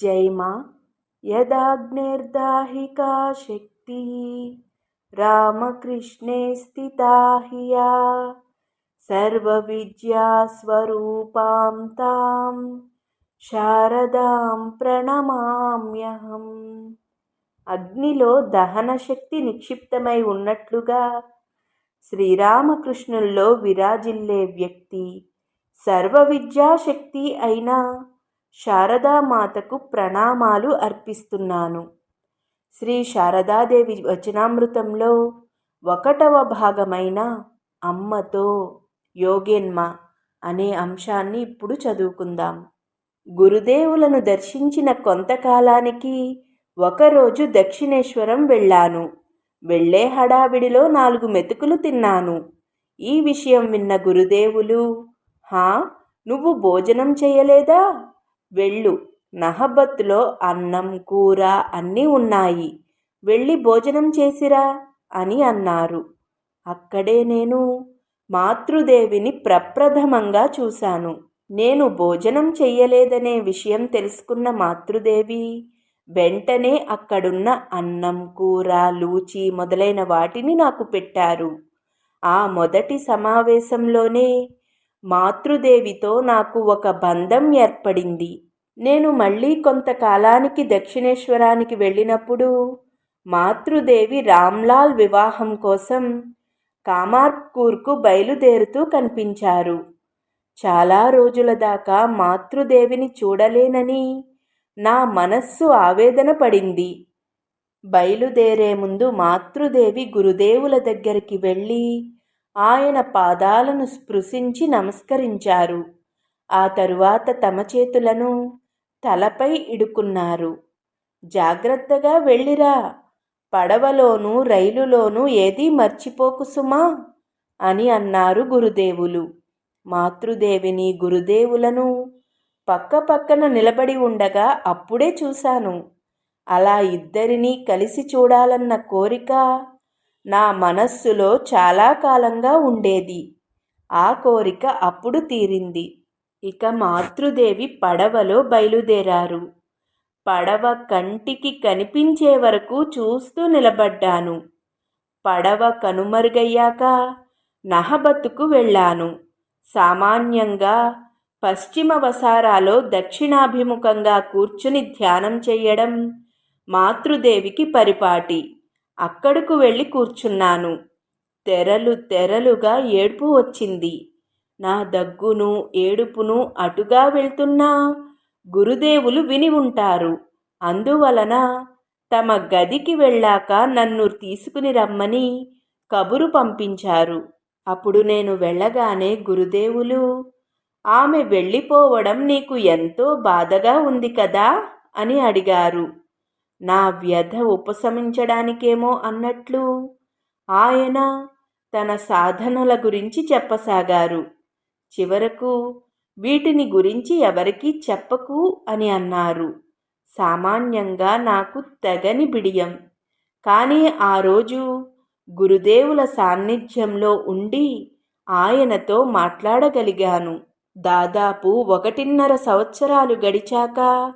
జైమా యదాగ్నేర్దాహికా శక్తి రామకృష్ణే స్థితా here సర్వవిద్యాస్వరూపాం తాం శారదాం ప్రణమామ్యహం అగ్నిలో దహన శక్తి నిక్షిప్తమై ఉన్నట్లుగా శ్రీరామకృష్ణుల్లో విరాజిల్లే వ్యక్తి సర్వ విద్యాశక్తి అయినా శారదామాతకు ప్రణామాలు అర్పిస్తున్నాను. శ్రీ శారదాదేవి వచనామృతంలో ఒకటవ భాగమైన అమ్మతో యోగేన్మ అనే అంశాన్ని ఇప్పుడు చదువుకుందాం. గురుదేవులను దర్శించిన కొంతకాలానికి ఒకరోజు దక్షిణేశ్వరం వెళ్ళాను. వెళ్ళే హడావిడిలో నాలుగు మెతుకులు తిన్నాను. ఈ విషయం విన్న గురుదేవులు హా నువ్వు భోజనం చేయలేదా? వెళ్ళు. నహబత్లో అన్నం కూర అన్నీ ఉన్నాయి. వెళ్ళి భోజనం చేసిరా? అని అన్నారు. అక్కడే నేను మాతృదేవిని ప్రప్రథమంగా చూశాను. నేను భోజనం చెయ్యలేదనే విషయం తెలుసుకున్న మాతృదేవి వెంటనే అక్కడున్న అన్నం కూర లూచి మొదలైన వాటిని నాకు పెట్టారు. ఆ మొదటి సమావేశంలోనే మాతృదేవితో నాకు ఒక బంధం ఏర్పడింది. నేను మళ్ళీ కొంతకాలానికి దక్షిణేశ్వరానికి వెళ్ళినప్పుడు మాతృదేవి రామ్లాల్ వివాహం కోసం కామార్కూర్కు బయలుదేరుతూ కనిపించారు. చాలా రోజుల దాకా మాతృదేవిని చూడలేనని నా మనస్సు ఆవేదన పడింది. బయలుదేరే ముందు మాతృదేవి గురుదేవుల దగ్గరికి వెళ్ళి ఆయన పాదాలను స్పృశించి నమస్కరించారు. ఆ తరువాత తమ చేతులను తలపై ఇడుకున్నారు. జాగ్రత్తగా వెళ్ళిరా. పడవలోనూ రైలులోనూ ఏదీ మర్చిపోకు సుమా అని అన్నారు గురుదేవులు. మాతృదేవిని గురుదేవులను పక్క పక్కన నిలబడి ఉండగా అప్పుడే చూశాను. అలా ఇద్దరినీ కలిసి చూడాలన్న కోరిక నా మనస్సులో చాలా కాలంగా ఉండేది. ఆ కోరిక అప్పుడు తీరింది. ఇక మాతృదేవి పడవలో బయలుదేరారు. పడవ కంటికి కనిపించే వరకు చూస్తూ నిలబడ్డాను. పడవ కనుమరుగయ్యాక నహబత్తుకు వెళ్ళాను. సామాన్యంగా పశ్చిమ వసారాలో దక్షిణాభిముఖంగా కూర్చుని ధ్యానం చేయడం మాతృదేవికి పరిపాటి. అక్కడకు వెళ్ళి కూర్చున్నాను. తెరలు తెరలుగా ఏడుపు వచ్చింది. నా దగ్గును ఏడుపును అటుగా వెళ్తున్నా గురుదేవులు విని ఉంటారు. అందువలన తమ గదికి వెళ్ళాక నన్ను తీసుకుని రమ్మని కబురు పంపించారు. అప్పుడు నేను వెళ్ళగానే గురుదేవులు ఆమె వెళ్ళిపోవడం నీకు ఎంతో బాధగా ఉంది కదా? అని అడిగారు. నా వ్యధ ఉపశమించడానికేమో అన్నట్లు ఆయన తన సాధనల గురించి చెప్పసాగారు. చివరకు వీటిని గురించి ఎవరికీ చెప్పకు అని అన్నారు. సామాన్యంగా నాకు తెగని బిడియం. కానీ ఆ రోజు గురుదేవుల సాన్నిధ్యంలో ఉండి ఆయనతో మాట్లాడగలిగాను. దాదాపు ఒకటిన్నర సంవత్సరాలు గడిచాక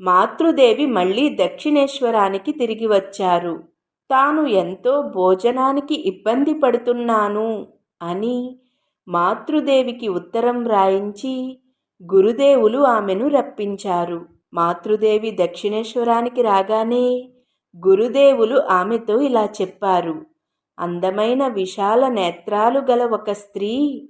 మాతృదేవి మళ్ళీ దక్షిణేశ్వరానికి తిరిగి వచ్చారు. తాను ఎంతో భోజనానికి ఇబ్బంది పడుతున్నాను అని మాతృదేవికి ఉత్తరం వ్రాయించి గురుదేవులు ఆమెను రప్పించారు. మాతృదేవి దక్షిణేశ్వరానికి రాగానే గురుదేవులు ఆమెతో ఇలా చెప్పారు. అందమైన విశాల నేత్రాలు గల ఒక స్త్రీ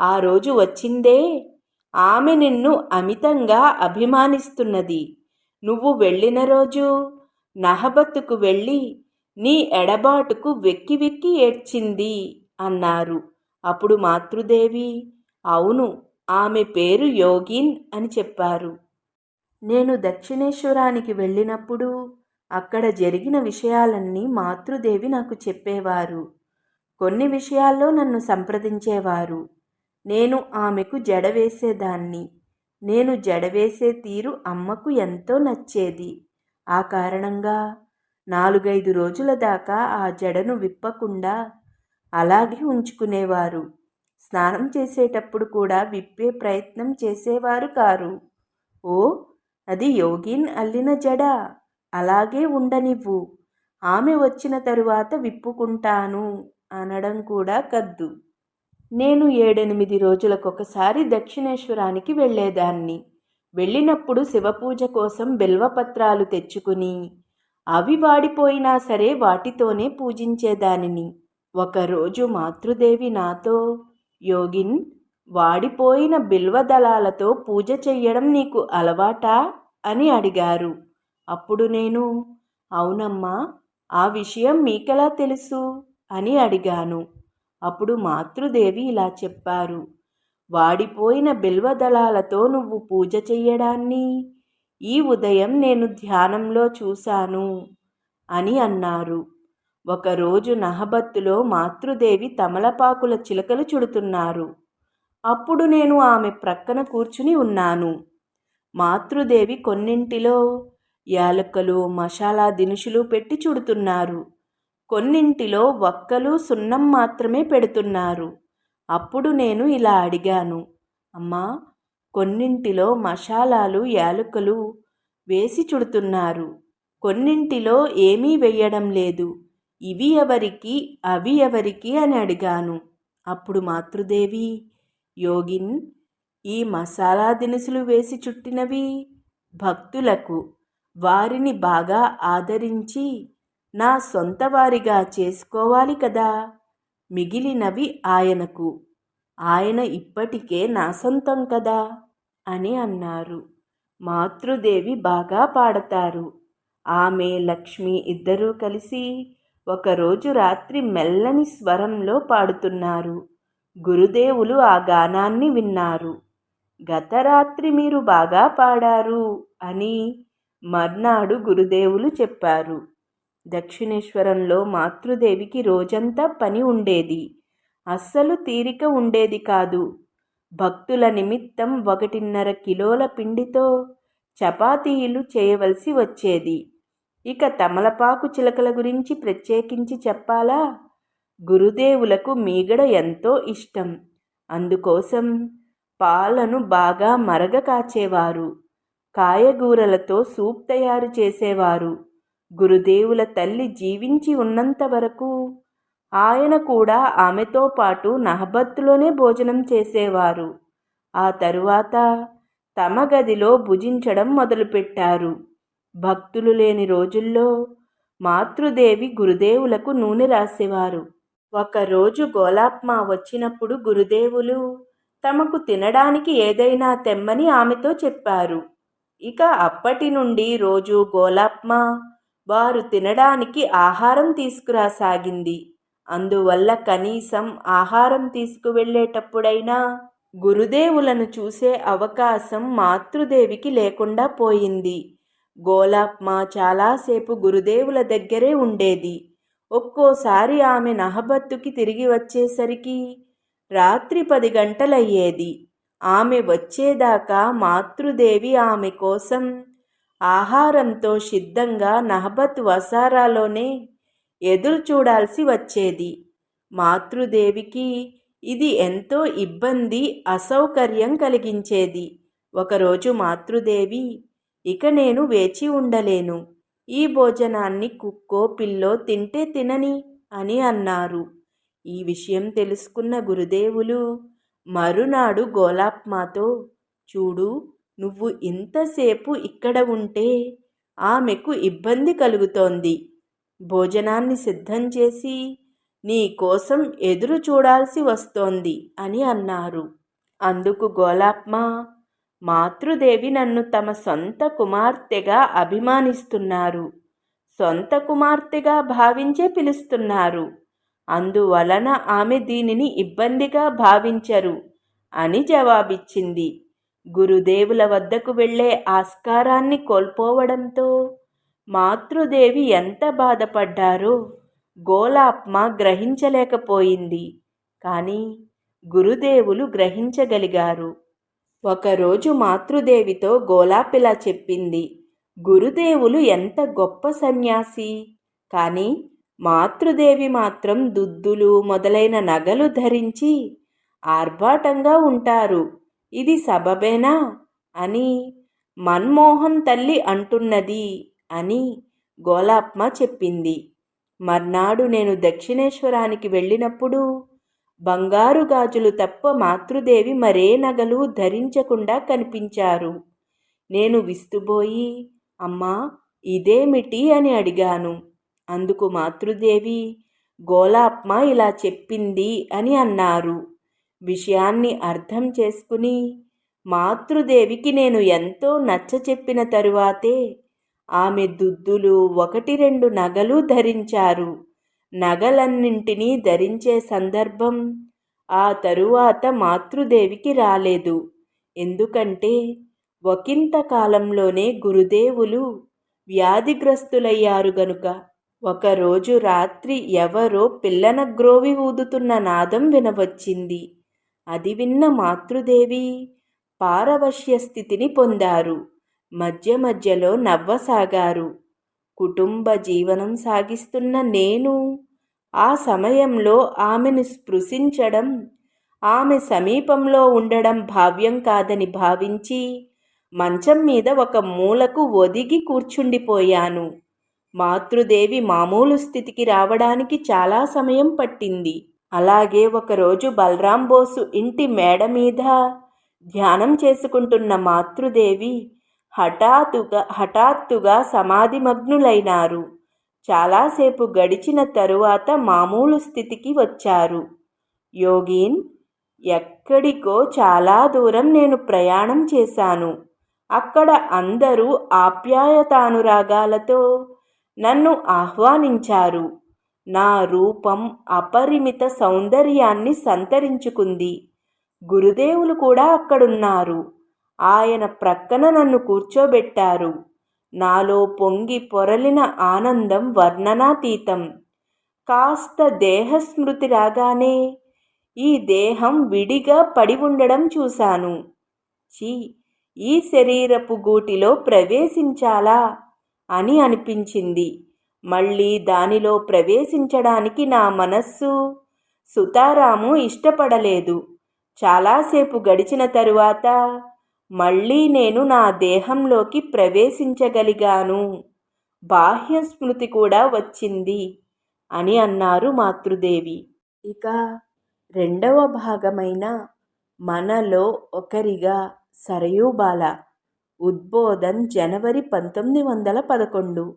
ఆ రోజు వచ్చిందే. ఆమె నిన్ను అమితంగా అభిమానిస్తున్నది. నువ్వు వెళ్ళిన రోజు నహబత్తుకు వెళ్ళి నీ ఎడబాటుకు వెక్కి వెక్కి ఏడ్చింది అన్నారు. అప్పుడు మాతృదేవి అవును ఆమె పేరు యోగిన్ అని చెప్పారు. నేను దక్షిణేశ్వరానికి వెళ్ళినప్పుడు అక్కడ జరిగిన విషయాలన్నీ మాతృదేవి నాకు చెప్పేవారు. కొన్ని విషయాల్లో నన్ను సంప్రదించేవారు. నేను ఆమెకు జడవేసేదాన్ని నేను జడవేసే తీరు అమ్మకు ఎంతో నచ్చేది. ఆ కారణంగా నాలుగైదు రోజుల దాకా ఆ జడను విప్పకుండా అలాగే ఉంచుకునేవారు. స్నానం చేసేటప్పుడు కూడా విప్పే ప్రయత్నం చేసేవారు కారు. ఓ అది యోగిన్ అల్లిన జడ. అలాగే ఉండనివ్వు. ఆమె వచ్చిన తరువాత విప్పుకుంటాను అనడం కూడా కద్దు. నేను ఏడెనిమిది రోజులకొకసారి దక్షిణేశ్వరానికి వెళ్ళేదాన్ని. వెళ్ళినప్పుడు శివపూజ కోసం బిల్వపత్రాలు తెచ్చుకుని అవి వాడిపోయినా సరే వాటితోనే పూజించేదానిని. ఒకరోజు మాతృదేవి నాతో యోగిన్ వాడిపోయిన బిల్వదళాలతో పూజ చెయ్యడం నీకు అలవాటా? అని అడిగారు. అప్పుడు నేను అవునమ్మా ఆ విషయం మీకెలా తెలుసు? అని అడిగాను. అప్పుడు మాతృదేవి ఇలా చెప్పారు. వాడిపోయిన బిల్వదళాలతో నువ్వు పూజ చెయ్యడాన్ని? ఈ ఉదయం నేను ధ్యానంలో చూశాను అని అన్నారు. ఒకరోజు నహబత్తులో మాతృదేవి తమలపాకుల చిలకలు చుడుతున్నారు. అప్పుడు నేను ఆమె ప్రక్కన కూర్చుని ఉన్నాను. మాతృదేవి కొన్నింటిలో యాలక్కలు మసాలా దినుసులు పెట్టి చుడుతున్నారు. కొన్నింటిలో ఒక్కలు సున్నం మాత్రమే పెడుతున్నారు. అప్పుడు నేను ఇలా అడిగాను. అమ్మా కొన్నింటిలో మసాలాలు యాలకులు వేసి చుడుతున్నారు. కొన్నింటిలో ఏమీ వెయ్యడం లేదు. ఇవి ఎవరికి అవి ఎవరికి అని అడిగాను. అప్పుడు మాతృదేవి యోగిన్ ఈ మసాలా దినుసులు వేసి చుట్టినవి భక్తులకు వారిని బాగా ఆదరించి నా సొంత వారిగా చేసుకోవాలి కదా. మిగిలినవి ఆయనకు. ఆయన ఇప్పటికే నా సొంతం కదా అని అన్నారు. మాతృదేవి బాగా పాడతారు. ఆమె లక్ష్మి ఇద్దరూ కలిసి ఒకరోజు రాత్రి మెల్లని స్వరంలో పాడుతున్నారు. గురుదేవులు ఆ గానాన్ని విన్నారు. గత రాత్రి మీరు బాగా పాడారు అని మర్నాడు గురుదేవులు చెప్పారు. దక్షిణేశ్వరంలో మాతృదేవికి రోజంతా పని ఉండేది. అస్సలు తీరిక ఉండేది కాదు. భక్తుల నిమిత్తం ఒకటిన్నర కిలోల పిండితో చపాతీలు చేయవలసి వచ్చేది. ఇక తమలపాకు చిలకల గురించి ప్రత్యేకించి చెప్పాలా? గురుదేవులకు మీగడ ఎంతో ఇష్టం. అందుకోసం పాలను బాగా మరగ కాచేవారు. కాయగూరలతో సూప్ తయారు చేసేవారు. గురుదేవుల తల్లి జీవించి ఉన్నంత వరకు ఆయన కూడా ఆమెతో పాటు నహబత్తులోనే భోజనం చేసేవారు. ఆ తరువాత తమ గదిలో భుజించడం మొదలుపెట్టారు. భక్తులు లేని రోజుల్లో మాతృదేవి గురుదేవులకు నూనె రాసేవారు. ఒకరోజు గోలాప్మా వచ్చినప్పుడు గురుదేవులు తమకు తినడానికి ఏదైనా తెమ్మని ఆమెతో చెప్పారు. ఇక అప్పటి నుండి రోజు గోలాప్మా వారు తినడానికి ఆహారం తీసుకురాసాగింది. అందువల్ల కనీసం ఆహారం తీసుకువెళ్ళేటప్పుడైనా గురుదేవులను చూసే అవకాశం మాతృదేవికి లేకుండా పోయింది. గోలాప్మా చాలాసేపు గురుదేవుల దగ్గరే ఉండేది. ఒక్కోసారి ఆమె నహబత్తుకి తిరిగి వచ్చేసరికి రాత్రి పది గంటలయ్యేది. ఆమె వచ్చేదాకా మాతృదేవి ఆమె కోసం ఆహారంతో సిద్ధంగా నహబత్ వసారాలోనే ఎదురు చూడాల్సి వచ్చేది. మాతృదేవికి ఇది ఎంతో ఇబ్బంది అసౌకర్యం కలిగించేది. ఒకరోజు మాతృదేవి ఇక నేను వేచి ఉండలేను. ఈ భోజనాన్ని కుక్కో పిల్లో తింటే తినని అని అన్నారు. ఈ విషయం తెలుసుకున్న గురుదేవులు మరునాడు గోలాప్మాతో చూడు నువ్వు ఇంతసేపు ఇక్కడ ఉంటే ఆమెకు ఇబ్బంది కలుగుతోంది. భోజనాన్ని సిద్ధం చేసి నీ కోసం ఎదురు చూడాల్సి వస్తోంది అని అన్నారు. అందుకు గోలాప్మ మాతృదేవి నన్ను తమ సొంత కుమార్తెగా అభిమానిస్తున్నారు. సొంత కుమార్తెగా భావించే పిలుస్తున్నారు. అందువలన ఆమె దీనిని ఇబ్బందిగా భావించరు అని జవాబిచ్చింది. గురుదేవుల వద్దకు వెళ్ళే ఆస్కారాన్ని కోల్పోవడంతో మాతృదేవి ఎంత బాధపడ్డారో గోలాప్మ గ్రహించలేకపోయింది. కానీ గురుదేవులు గ్రహించగలిగారు. ఒకరోజు మాతృదేవితో గోలాపిలా చెప్పింది. గురుదేవులు ఎంత గొప్ప సన్యాసి. కానీ మాతృదేవి మాత్రం దుద్దులు మొదలైన నగలు ధరించి ఆర్భాటంగా ఉంటారు. ఇది సబబేనా? అని మన్మోహన్ తల్లి అంటున్నది అని గోలాప్మ చెప్పింది. మర్నాడు నేను దక్షిణేశ్వరానికి వెళ్ళినప్పుడు బంగారు గాజులు తప్ప మాతృదేవి మరే నగలు ధరించకుండా కనిపించారు. నేను విస్తుబోయి అమ్మా ఇదేమిటి అని అడిగాను. అందుకు మాతృదేవి గోలాప్మ ఇలా చెప్పింది అని అన్నారు. విషయాన్ని అర్థం చేసుకుని మాతృదేవికి నేను ఎంతో నచ్చ చెప్పిన తరువాతే ఆమె దుద్దులు ఒకటి రెండు నగలు ధరించారు. నగలన్నింటినీ ధరించే సందర్భం ఆ తరువాత మాతృదేవికి రాలేదు. ఎందుకంటే ఒకంత కాలంలోనే గురుదేవులు వ్యాధిగ్రస్తులయ్యారు గనుక. ఒకరోజు రాత్రి ఎవరో పిల్లన గ్రోవి ఊదుతున్న నాదం వినవచ్చింది. అది విన్న మాతృదేవి పారవశ్య స్థితిని పొందారు. మధ్య మధ్యలో నవ్వసాగారు. కుటుంబ జీవనం సాగిస్తున్న నేను ఆ సమయంలో ఆమెను స్పృశించడం ఆమె సమీపంలో ఉండడం భావ్యం కాదని భావించి మంచం మీద ఒక మూలకు ఒదిగి కూర్చుండిపోయాను. మాతృదేవి మామూలు స్థితికి రావడానికి చాలా సమయం పట్టింది. అలాగే ఒకరోజు బలరాం బోసు ఇంటి మేడ మీద ధ్యానం చేసుకుంటున్న మాతృదేవి హఠాత్తుగా హఠాత్తుగా సమాధిమగ్నులైనారు. చాలాసేపు గడిచిన తరువాత మామూలు స్థితికి వచ్చారు. యోగీన్ ఎక్కడికో చాలా దూరం నేను ప్రయాణం చేశాను. అక్కడ అందరూ ఆప్యాయతానురాగాలతో నన్ను ఆహ్వానించారు. నా రూపం అపరిమిత సౌందర్యాన్ని సంతరించుకుంది. గురుదేవులు కూడా అక్కడున్నారు. ఆయన ప్రక్కన నన్ను కూర్చోబెట్టారు. నాలో పొంగి పొరలిన ఆనందం వర్ణనాతీతం. కాస్త దేహస్మృతి రాగానే ఈ దేహం విడిగా పడి ఉండడం చూశాను. చీ ఈ శరీరపు గూటిలో ప్రవేశించాలా అని అనిపించింది. మళ్ళీ దానిలో ప్రవేశించడానికి నా మనస్సు సుతారాము ఇష్టపడలేదు. చాలాసేపు గడిచిన తరువాత మళ్ళీ నేను నా దేహంలోకి ప్రవేశించగలిగాను. బాహ్య స్మృతి కూడా వచ్చింది అని అన్నారు మాతృదేవి. ఇక రెండవ భాగమైన మనలో ఒకరిగా సరయూబాల ఉద్బోధన్ జనవరి పంతొమ్మిది వందల పదకొండు.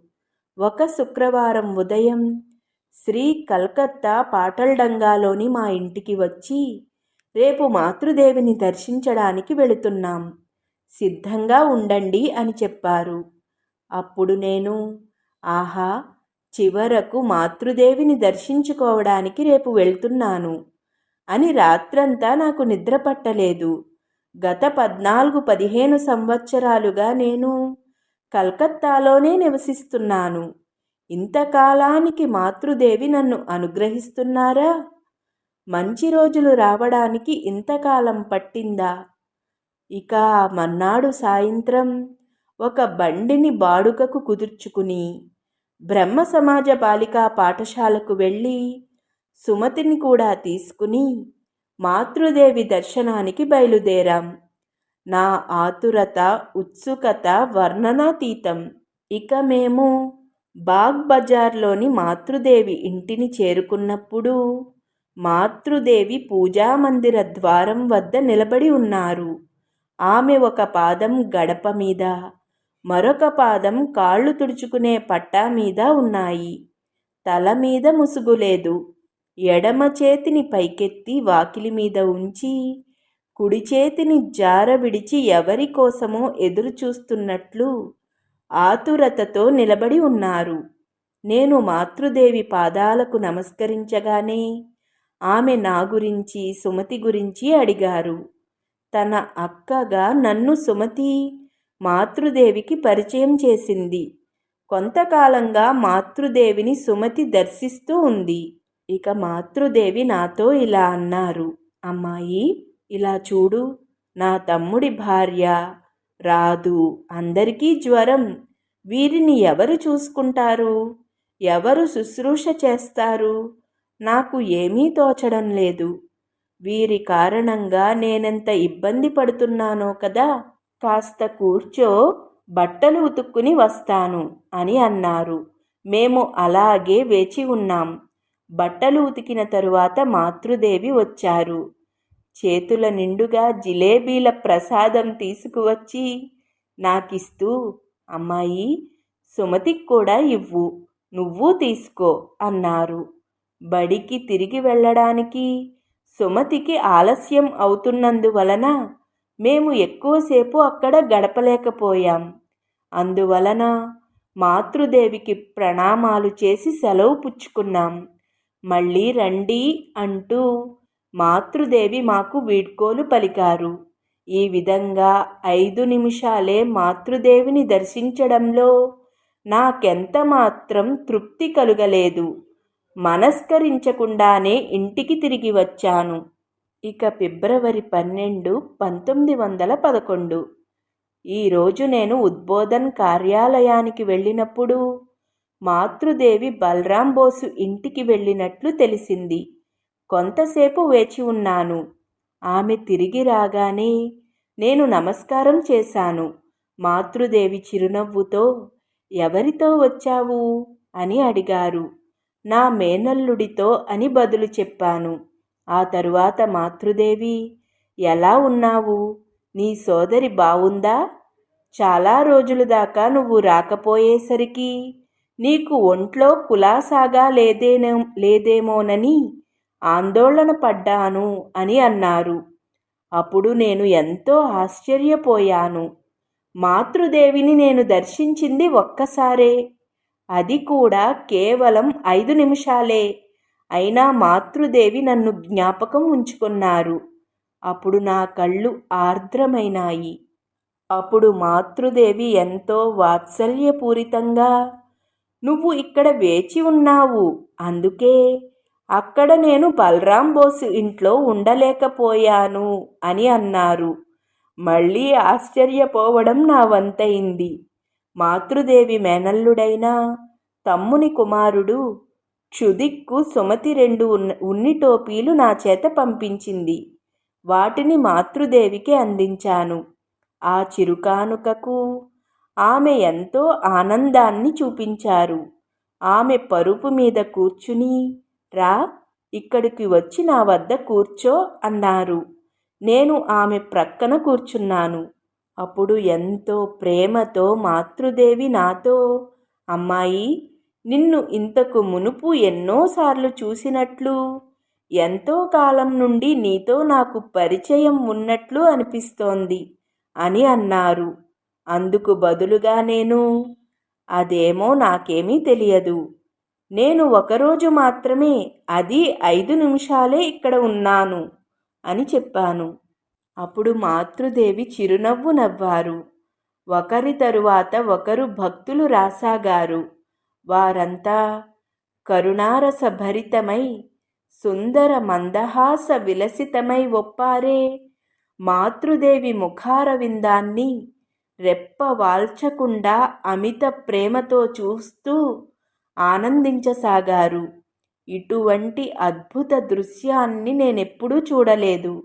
ఒక శుక్రవారం ఉదయం శ్రీ కల్కత్తా పాటల్డంగాలోని మా ఇంటికి వచ్చి రేపు మాతృదేవిని దర్శించడానికి వెళుతున్నాం. సిద్ధంగా ఉండండి అని చెప్పారు. అప్పుడు నేను ఆహా చివరకు మాతృదేవిని దర్శించుకోవడానికి రేపు వెళ్తున్నాను అని రాత్రంతా నాకు నిద్ర పట్టలేదు. గత పద్నాలుగు పదిహేను సంవత్సరాలుగా నేను కలకత్తాలోనే నివసిస్తున్నాను. ఇంతకాలానికి మాతృదేవి నన్ను అనుగ్రహిస్తున్నారా? మంచి రోజులు రావడానికి ఇంతకాలం పట్టిందా? ఇక మన్నాడు సాయంత్రం ఒక బండిని బాడుకకు కుదుర్చుకుని బ్రహ్మ సమాజ బాలికా పాఠశాలకు వెళ్ళి సుమతిని కూడా తీసుకుని మాతృదేవి దర్శనానికి బయలుదేరాం. నా ఆతురత ఉత్సుకత వర్ణనాతీతం. ఇక మేము బాగ్ బజార్లోని మాతృదేవి ఇంటిని చేరుకున్నప్పుడు మాతృదేవి పూజామందిర ద్వారం వద్ద నిలబడి ఉన్నారు. ఆమె ఒక పాదం గడప మీద మరొక పాదం కాళ్ళు తుడుచుకునే పట్టా మీద ఉన్నాయి. తల మీద ముసుగు లేదు. ఎడమ చేతిని పైకెత్తి వాకిలి మీద ఉంచి కుడి చేతిని జార విడిచి ఎవరి కోసమో ఎదురుచూస్తున్నట్లు ఆతురతతో నిలబడి ఉన్నారు. నేను మాతృదేవి పాదాలకు నమస్కరించగానే ఆమె నా గురించి సుమతి గురించి అడిగారు. తన అక్కగా నన్ను సుమతి మాతృదేవికి పరిచయం చేసింది. కొంతకాలంగా మాతృదేవిని సుమతి దర్శిస్తూ ఉంది. ఇక మాతృదేవి నాతో ఇలా అన్నారు. అమ్మాయి ఇలా చూడు నా తమ్ముడి భార్య రాదు. అందరికీ జ్వరం. వీరిని ఎవరు చూసుకుంటారు? ఎవరు శుశ్రూష చేస్తారు? నాకు ఏమీ తోచడం లేదు. వీరి కారణంగా నేనెంత ఇబ్బంది పడుతున్నానో కదా? కాస్త కూర్చో బట్టలు ఉతుక్కుని వస్తాను అని అన్నారు. మేము అలాగే వేచి ఉన్నాం. బట్టలు ఉతికిన తరువాత మాతృదేవి వచ్చారు. చేతుల నిండుగా జిలేబీల ప్రసాదం తీసుకువచ్చి నాకిస్తూ అమ్మాయి సుమతికి కూడా ఇవ్వు నువ్వు తీసుకో అన్నారు. బడికి తిరిగి వెళ్ళడానికి సుమతికి ఆలస్యం అవుతున్నందువలన మేము ఎక్కువసేపు అక్కడ గడపలేకపోయాం. అందువలన మాతృదేవికి ప్రణామాలు చేసి సెలవు పుచ్చుకున్నాం. మళ్ళీ రండి అంటూ మాతృదేవి మాకు వీడ్కోలు పలికారు. ఈ విధంగా ఐదు నిమిషాలే మాతృదేవిని దర్శించడంలో నాకెంత మాత్రం తృప్తి కలుగలేదు. మనస్కరించకుండానే ఇంటికి తిరిగి వచ్చాను. ఇక ఫిబ్రవరి పన్నెండు పంతొమ్మిది వందల పదకొండు. ఈరోజు నేను ఉద్బోధన్ కార్యాలయానికి వెళ్ళినప్పుడు మాతృదేవి బలరాం బోసు ఇంటికి వెళ్ళినట్లు తెలిసింది. కొంతసేపు వేచి ఉన్నాను. ఆమె తిరిగి రాగానే నేను నమస్కారం చేశాను. మాతృదేవి చిరునవ్వుతో ఎవరితో వచ్చావు? అని అడిగారు. నా మేనల్లుడితో అని బదులు చెప్పాను. ఆ తరువాత మాతృదేవి ఎలా ఉన్నావు? నీ సోదరి బావుందా? చాలా రోజుల దాకా నువ్వు రాకపోయేసరికి నీకు ఒంట్లో కులాసాగా లేదేనే లేదేమోనని ఆందోళన పడ్డాను అని అన్నారు. అప్పుడు నేను ఎంతో ఆశ్చర్యపోయాను. మాతృదేవిని నేను దర్శించింది ఒక్కసారే. అది కూడా కేవలం ఐదు నిమిషాలే. అయినా మాతృదేవి నన్ను జ్ఞాపకం ఉంచుకున్నారు. అప్పుడు నా కళ్ళు ఆర్ద్రమైనాయి. అప్పుడు మాతృదేవి ఎంతో వాత్సల్యపూరితంగా నువ్వు ఇక్కడ వేచి ఉన్నావు. అందుకే అక్కడ నేను బలరాం బోసు ఇంట్లో ఉండలేకపోయాను అని అన్నారు. మళ్ళీ ఆశ్చర్యపోవడం నా వంతయింది. మాతృదేవి మేనల్లుడైన తమ్ముని కుమారుడు క్షుదిక్కు సుమతి రెండు ఉన్ని టోపీలు నా చేత పంపించింది. వాటిని మాతృదేవికి అందించాను. ఆ చిరుకానుకకు ఆమె ఎంతో ఆనందాన్ని చూపించారు. ఆమె పరుపు మీద కూర్చుని రా ఇక్కడికి వచ్చి నా వద్ద కూర్చో అన్నారు. నేను ఆమె ప్రక్కన కూర్చున్నాను. అప్పుడు ఎంతో ప్రేమతో మాతృదేవి నాతో అమ్మాయి నిన్ను ఇంతకు మునుపు ఎన్నోసార్లు చూసినట్లు ఎంతో కాలం నుండి నీతో నాకు పరిచయం ఉన్నట్లు అనిపిస్తోంది అని అన్నారు. అందుకు బదులుగా నేను అదేమో నాకేమీ తెలియదు. నేను ఒకరోజు మాత్రమే అది ఐదు నిమిషాలే ఇక్కడ ఉన్నాను అని చెప్పాను. అప్పుడు మాతృదేవి చిరునవ్వు నవ్వారు. ఒకరి తరువాత ఒకరు భక్తులు రాసాగారు. వారంతా కరుణారసభరితమై సుందర మందహాస విలసితమై ఒప్పారే. మాతృదేవి ముఖారవిందాన్ని రెప్ప వాల్చకుండా అమిత ప్రేమతో చూస్తూ ఆనందించసాగారు. ఇటువంటి అద్భుత దృశ్యాన్ని నేనెప్పుడూ చూడలేదు.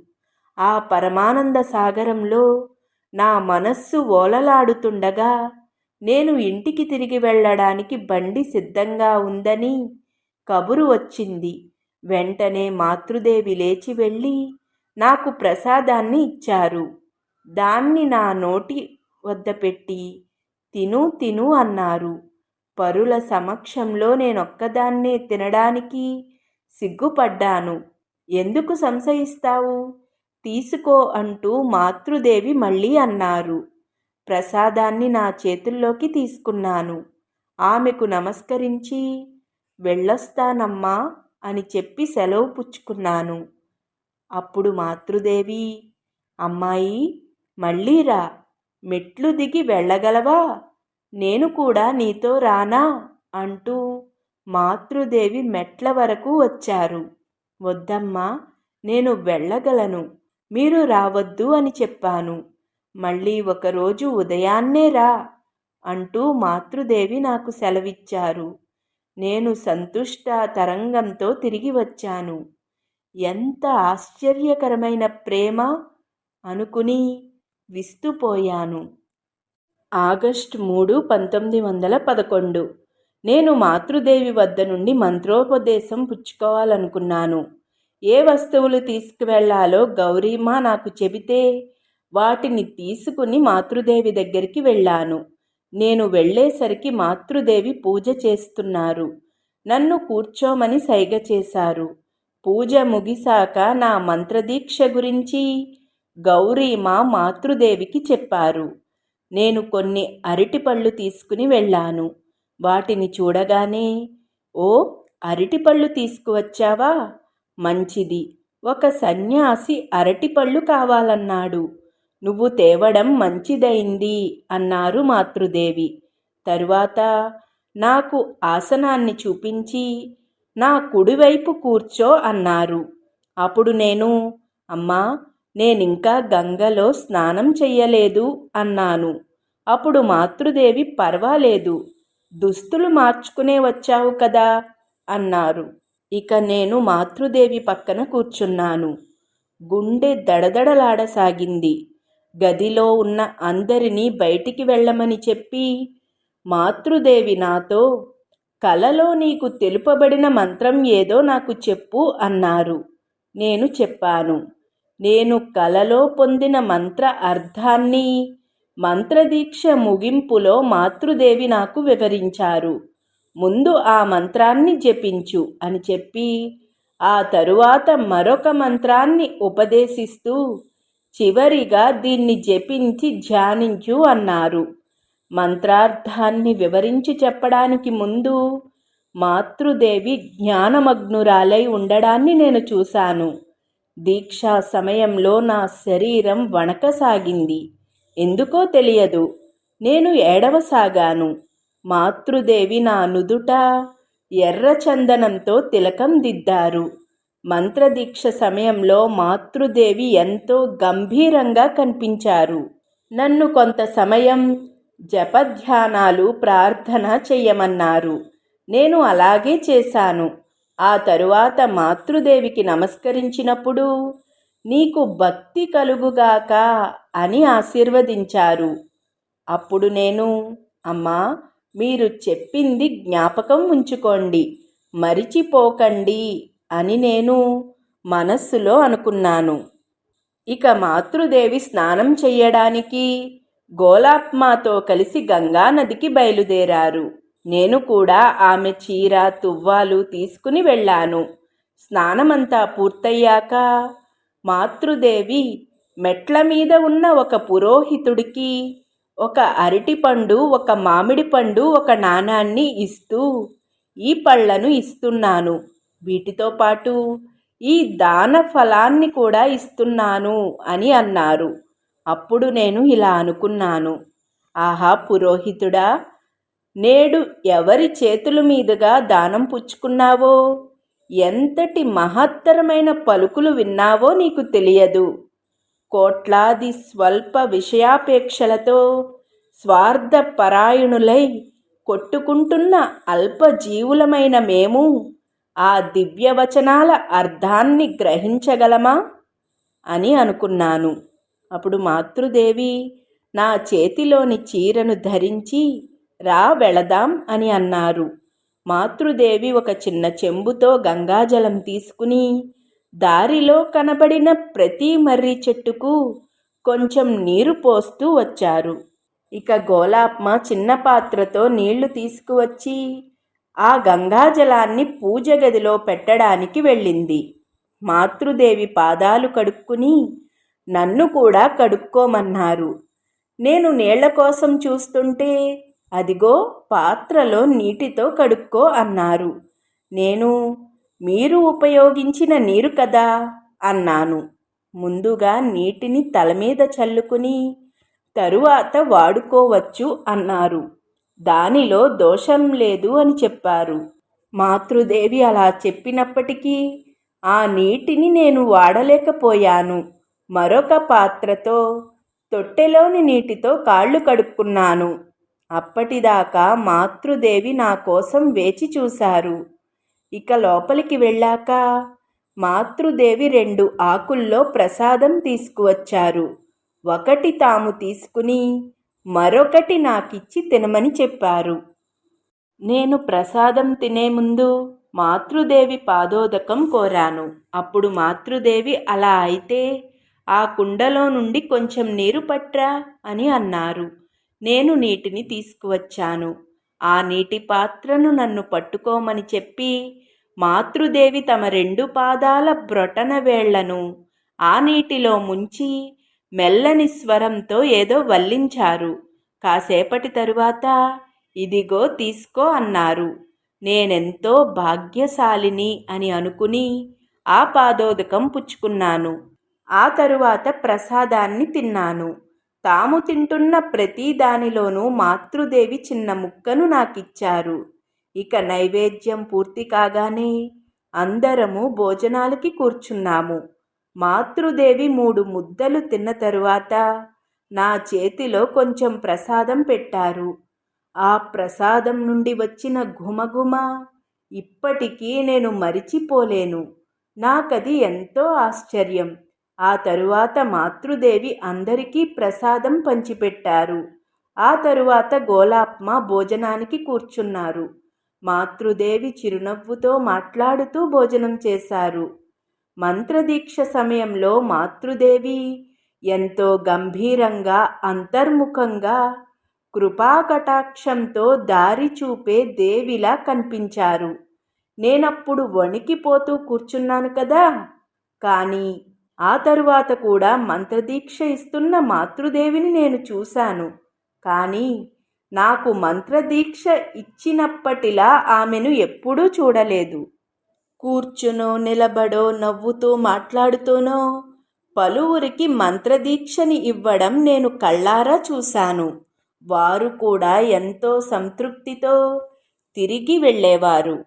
ఆ పరమానంద సాగరంలో నా మనస్సు ఓలలాడుతుండగా నేను ఇంటికి తిరిగి వెళ్ళడానికి బండి సిద్ధంగా ఉందని కబురు వచ్చింది. వెంటనే మాతృదేవి లేచి వెళ్ళి నాకు ప్రసాదాన్ని ఇచ్చారు. దాన్ని నా నోటి వద్ద పెట్టి తిను తిను అన్నారు. పరుల సమక్షంలో నేనొక్కదాన్నే తినడానికి సిగ్గుపడ్డాను. ఎందుకు సంశయిస్తావు? తీసుకో అంటూ మాతృదేవి మళ్ళీ అన్నారు. ప్రసాదాన్ని నా చేతుల్లోకి తీసుకున్నాను. ఆమెకు నమస్కరించి వెళ్ళొస్తానమ్మా అని చెప్పి సెలవు పుచ్చుకున్నాను. అప్పుడు మాతృదేవి అమ్మాయి మళ్ళీ రా. మెట్లు దిగి వెళ్ళగలవా? నేను కూడా నీతో రానా? అంటూ మాతృదేవి మెట్ల వరకు వచ్చారు. వద్దమ్మా నేను వెళ్ళగలను. మీరు రావద్దు అని చెప్పాను. మళ్ళీ ఒకరోజు ఉదయాన్నే రా అంటూ మాతృదేవి నాకు సెలవిచ్చారు. నేను సంతుష్ట తరంగంతో తిరిగి వచ్చాను. ఎంత ఆశ్చర్యకరమైన ప్రేమ అనుకుని విస్తుపోయాను. ఆగస్టు మూడు పంతొమ్మిది వందల పదకొండు. నేను మాతృదేవి వద్ద నుండి మంత్రోపదేశం పుచ్చుకోవాలనుకున్నాను. ఏ వస్తువులు తీసుకువెళ్ళాలో గౌరీమా నాకు చెబితే వాటిని తీసుకుని మాతృదేవి దగ్గరికి వెళ్ళాను. నేను వెళ్ళేసరికి మాతృదేవి పూజ చేస్తున్నారు. నన్ను కూర్చోమని సైగ చేశారు. పూజ ముగిశాక నా మంత్రదీక్ష గురించి గౌరీమా మాతృదేవికి చెప్పారు. నేను కొన్ని అరటిపళ్ళు తీసుకుని వెళ్ళాను. వాటిని చూడగానే ఓ అరటిపళ్ళు తీసుకువచ్చావా? మంచిది. ఒక సన్యాసి అరటిపళ్ళు కావాలన్నాడు. నువ్వు తేవడం మంచిదైంది అన్నారు మాతృదేవి. తరువాత నాకు ఆసనాన్ని చూపించి నా కుడివైపు కూర్చో అన్నారు. అప్పుడు నేను అమ్మా నేనింకా గంగలో స్నానం చెయ్యలేదు అన్నాను. అప్పుడు మాతృదేవి పర్వాలేదు. దుస్తులు మార్చుకునే వచ్చావు కదా అన్నారు. ఇక నేను మాతృదేవి పక్కన కూర్చున్నాను. గుండె దడదడలాడసాగింది. గదిలో ఉన్న అందరినీ బయటికి వెళ్ళమని చెప్పి మాతృదేవి నాతో కలలో నీకు తెలుపబడిన మంత్రం ఏదో నాకు చెప్పు అన్నారు. నేను చెప్పాను. నేను కలలో పొందిన మంత్ర అర్థాన్ని మంత్రదీక్ష ముగింపులో మాతృదేవి నాకు వివరించారు. ముందు ఆ మంత్రాన్ని జపించు అని చెప్పి ఆ తరువాత మరొక మంత్రాన్ని ఉపదేశిస్తూ చివరిగా దీన్ని జపించి ధ్యానించు అన్నారు. మంత్రార్థాన్ని వివరించి చెప్పడానికి ముందు మాతృదేవి జ్ఞానమగ్నురాలై ఉండడాన్ని నేను చూశాను. దీక్షా సమయంలో నా శరీరం వణకసాగింది. ఎందుకో తెలియదు. నేను ఏడవసాగాను. మాతృదేవి నా నుదుట ఎర్రచందనంతో తిలకం దిద్దారు. మంత్రదీక్ష సమయంలో మాతృదేవి ఎంతో గంభీరంగా కనిపించారు. నన్ను కొంత సమయం జపధ్యానాలు ప్రార్థన చెయ్యమన్నారు నేను అలాగే చేశాను. ఆ తరువాత మాతృదేవికి నమస్కరించినప్పుడు నీకు భక్తి కలుగుగాక అని ఆశీర్వదించారు. అప్పుడు నేను అమ్మా మీరు చెప్పింది జ్ఞాపకం ఉంచుకోండి మరిచిపోకండి అని నేను మనస్సులో అనుకున్నాను. ఇక మాతృదేవి స్నానం చెయ్యడానికి గోలాప్మాతో కలిసి గంగా నదికి బయలుదేరారు. నేను కూడా ఆమె చీర తువ్వాలు తీసుకుని వెళ్ళాను. స్నానమంతా పూర్తయ్యాక మాతృదేవి మెట్ల మీద ఉన్న ఒక పురోహితుడికి ఒక అరటిపండు ఒక మామిడి పండు ఒక నాణాన్ని ఇస్తూ ఈ పళ్ళను ఇస్తున్నాను. వీటితో పాటు ఈ దాన ఫలాన్ని కూడా ఇస్తున్నాను అని అన్నారు. అప్పుడు నేను ఇలా అనుకున్నాను. ఆహా పురోహితుడా నేడు ఎవరి చేతుల మీదుగా దానం పుచ్చుకున్నావో? ఎంతటి మహత్తరమైన పలుకులు విన్నావో నీకు తెలియదు. కోట్లాది స్వల్ప విషయాపేక్షలతో స్వార్థపరాయణులై కొట్టుకుంటున్న అల్పజీవులమైన మేము ఆ దివ్యవచనాల అర్థాన్ని గ్రహించగలమా? అని అనుకున్నాను. అప్పుడు మాతృదేవి నా చేతిలోని చీరను ధరించి రా వెళదాం అని అన్నారు. మాతృదేవి ఒక చిన్న చెంబుతో గంగాజలం తీసుకుని దారిలో కనబడిన ప్రతి మర్రి చెట్టుకు కొంచెం నీరు పోస్తూ వచ్చారు. ఇక గోలాప్మ చిన్న పాత్రతో నీళ్ళు తీసుకువచ్చి ఆ గంగాజలాన్ని పూజ గదిలో పెట్టడానికి వెళ్ళింది. మాతృదేవి పాదాలు కడుక్కుని నన్ను కూడా కడుక్కోమన్నారు. నేను నీళ్ళ కోసం చూస్తుంటే అదిగో పాత్రలో నీటితో కడుక్కో అన్నారు. నేను మీరు ఉపయోగించిన నీరు కదా అన్నాను. ముందుగా నీటిని తల మీద చల్లుకుని తరువాత వాడుకోవచ్చు అన్నారు. దానిలో దోషం లేదు అని చెప్పారు. మాతృదేవి అలా చెప్పినప్పటికీ ఆ నీటిని నేను వాడలేకపోయాను. మరొక పాత్రతో తొట్టెలోని నీటితో కాళ్ళు కడుక్కున్నాను. అప్పటిదాకా మాతృదేవి నా కోసం వేచి చూశారు. ఇక లోపలికి వెళ్ళాక మాతృదేవి రెండు ఆకుల్లో ప్రసాదం తీసుకువచ్చారు. ఒకటి తాము తీసుకుని మరొకటి నాకిచ్చి తినమని చెప్పారు. నేను ప్రసాదం తినే ముందు మాతృదేవి పాదోదకం కోరాను. అప్పుడు మాతృదేవి అలా అయితే ఆ కుండలో నుండి కొంచెం నీరు పట్రా అని అన్నారు. నేను నీటిని తీసుకువచ్చాను. ఆ నీటి పాత్రను నన్ను పట్టుకోమని చెప్పి మాతృదేవి తమ రెండు పాదాల బ్రొటన వేళ్ళను ఆ నీటిలో ముంచి మెల్లని స్వరంతో ఏదో వల్లించారు. కాసేపటి తరువాత ఇదిగో తీసుకో అన్నారు. నేనెంతో భాగ్యశాలిని అని అనుకుని ఆ పాదోదకం పుచ్చుకున్నాను. ఆ తరువాత ప్రసాదాన్ని తిన్నాను. తాము తింటున్న ప్రతి దానిలోనూ మాతృదేవి చిన్న ముక్కను నాకిచ్చారు. ఇక నైవేద్యం పూర్తి కాగానే అందరము భోజనాలకి కూర్చున్నాము. మాతృదేవి మూడు ముద్దలు తిన్న తరువాత నా చేతిలో కొంచెం ప్రసాదం పెట్టారు. ఆ ప్రసాదం నుండి వచ్చిన ఘుమఘుమ ఇప్పటికీ నేను మరిచిపోలేను. నాకది ఎంతో ఆశ్చర్యం. ఆ తరువాత మాతృదేవి అందరికీ ప్రసాదం పంచిపెట్టారు. ఆ తరువాత గోలాప్మ భోజనానికి కూర్చున్నారు. మాతృదేవి చిరునవ్వుతో మాట్లాడుతూ భోజనం చేశారు. మంత్రదీక్ష సమయంలో మాతృదేవి ఎంతో గంభీరంగా అంతర్ముఖంగా కృపాకటాక్షంతో దారి చూపే దేవిలా కనిపించారు. నేనప్పుడు వణికిపోతూ కూర్చున్నాను కదా! కానీ ఆ తరువాత కూడా మంత్రదీక్ష ఇస్తున్న మాతృదేవిని నేను చూశాను. కానీ నాకు మంత్రదీక్ష ఇచ్చినప్పటిలా ఆమెను ఎప్పుడూ చూడలేదు. కూర్చునో నిలబడో నవ్వుతూ మాట్లాడుతూనో పలువురికి మంత్రదీక్షని ఇవ్వడం నేను కళ్ళారా చూశాను. వారు కూడా ఎంతో సంతృప్తితో తిరిగి వెళ్ళేవారు.